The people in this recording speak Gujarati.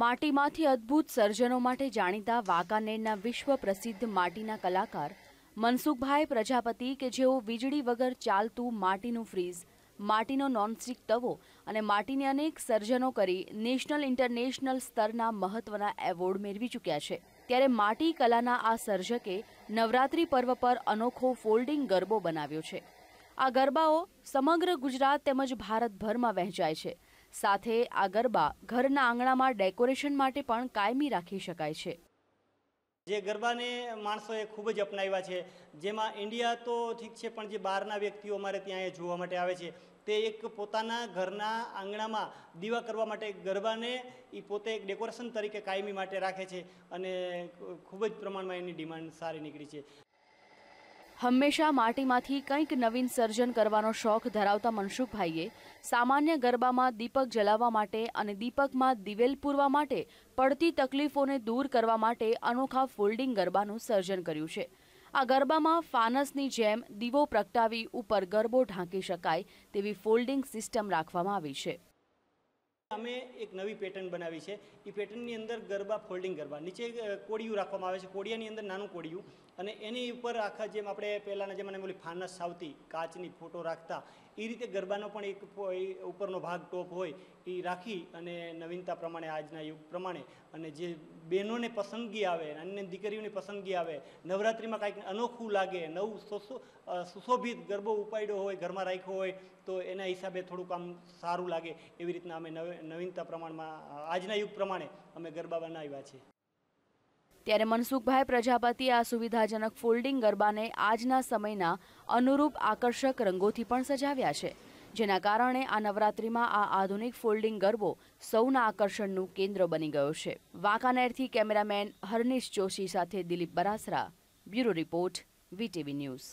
માટીમાંથી અદ્ભુત સર્જનો માટે જાણીતા વાંકાનેરના વિશ્વ પ્રસિદ્ધ માટીના કલાકાર મનસુખભાઈ પ્રજાપતિ કે જેઓ વીજળી વગર ચાલતું માટીનું ફ્રીજ માટીનો નોનસ્ટિક તવો અને માટીને અનેક સર્જનો કરી નેશનલ ઇન્ટરનેશનલ સ્તરના મહત્વના એવોર્ડ મેળવી ચૂક્યા છે. ત્યારે માટી કલાના આ સર્જકે નવરાત્રી પર્વ પર અનોખો ફોલ્ડિંગ ગરબો બનાવ્યો છે. આ ગરબાઓ સમગ્ર ગુજરાત તેમજ ભારતભરમાં વહેંચાય છે. સાથે આ ગરબા ઘરના આંગણામાં ડેકોરેશન માટે પણ કાયમી રાખી શકાય છે. જે ગરબાને માણસોએ ખૂબ જ અપનાવ્યા છે. જેમાં ઇન્ડિયા તો ઠીક છે, પણ જે બહારના વ્યક્તિઓ અમારે ત્યાં એ જોવા માટે આવે છે. તે એક પોતાના ઘરના આંગણામાં દીવા કરવા માટે ગરબાને એ પોતે એક ડેકોરેશન તરીકે કાયમી માટે રાખે છે અને ખૂબ જ પ્રમાણમાં એની ડિમાન્ડ સારી નીકળી છે. હંમેશા માટીમાંથી કંઈક નવીન સર્જન કરવાનો શોખ ધરાવતા મનસુખભાઈએ સામાન્ય ગરબામાં દીપક જલાવવા માટે અને દીપકમાં દિવેલ પૂરવા માટે પડતી તકલીફોને દૂર કરવા માટે અનોખા ફોલ્ડિંગ ગરબાનું સર્જન કર્યું છે. આ ગરબામાં ફાનસની જેમ દીવો પ્રગટાવી ઉપર ગરબો ઢાંકી શકાય તેવી ફોલ્ડિંગ સિસ્ટમ રાખવામાં આવી છે. અમે એક નવી પેટર્ન બનાવી છે. એ પેટર્નની અંદર ગરબા ફોલ્ડિંગ ગરબા. નીચે કોડિયું રાખવામાં આવે છે. કોડિયાની અંદર નાનું કોડિયું. અને એની ઉપર આખા જેમ આપણે પહેલાંના જમાનામાં બોલી ફાનસ આવતી કાચની ફોટો રાખતા એ રીતે ગરબાનો પણ એક ઉપરનો ભાગ ટોપ હોય એ રાખી અને નવીનતા પ્રમાણે આજના યુગ પ્રમાણે અને જે બહેનોને પસંદગી આવે અને દીકરીઓની પસંદગી આવે, નવરાત્રિમાં કાંઈક અનોખું લાગે, નવું સુશોભિત ગરબો ઉપાડ્યો હોય, ઘરમાં રાખ્યો હોય, તો એના હિસાબે થોડુંક આમ સારું લાગે, એવી રીતના અમે નવીનતા પ્રમાણમાં આજના યુગ પ્રમાણે અમે ગરબા બનાવ્યા છે. ત્યારે મનસુખભાઈ પ્રજાપતિ આ સુવિધાજનક ફોલ્ડિંગ ગરબાને આજના સમયના અનુરૂપ આકર્ષક રંગોથી પણ સજાવ્યા છે, જેના કારણે આ નવરાત્રિમાં આ આધુનિક ફોલ્ડિંગ ગરબો સૌના આકર્ષણનું કેન્દ્ર બની ગયો છે. વાંકાનેરથી કેમેરામેન હરનીશ જોશી સાથે Dilip Barasara, bureau report, VTV news.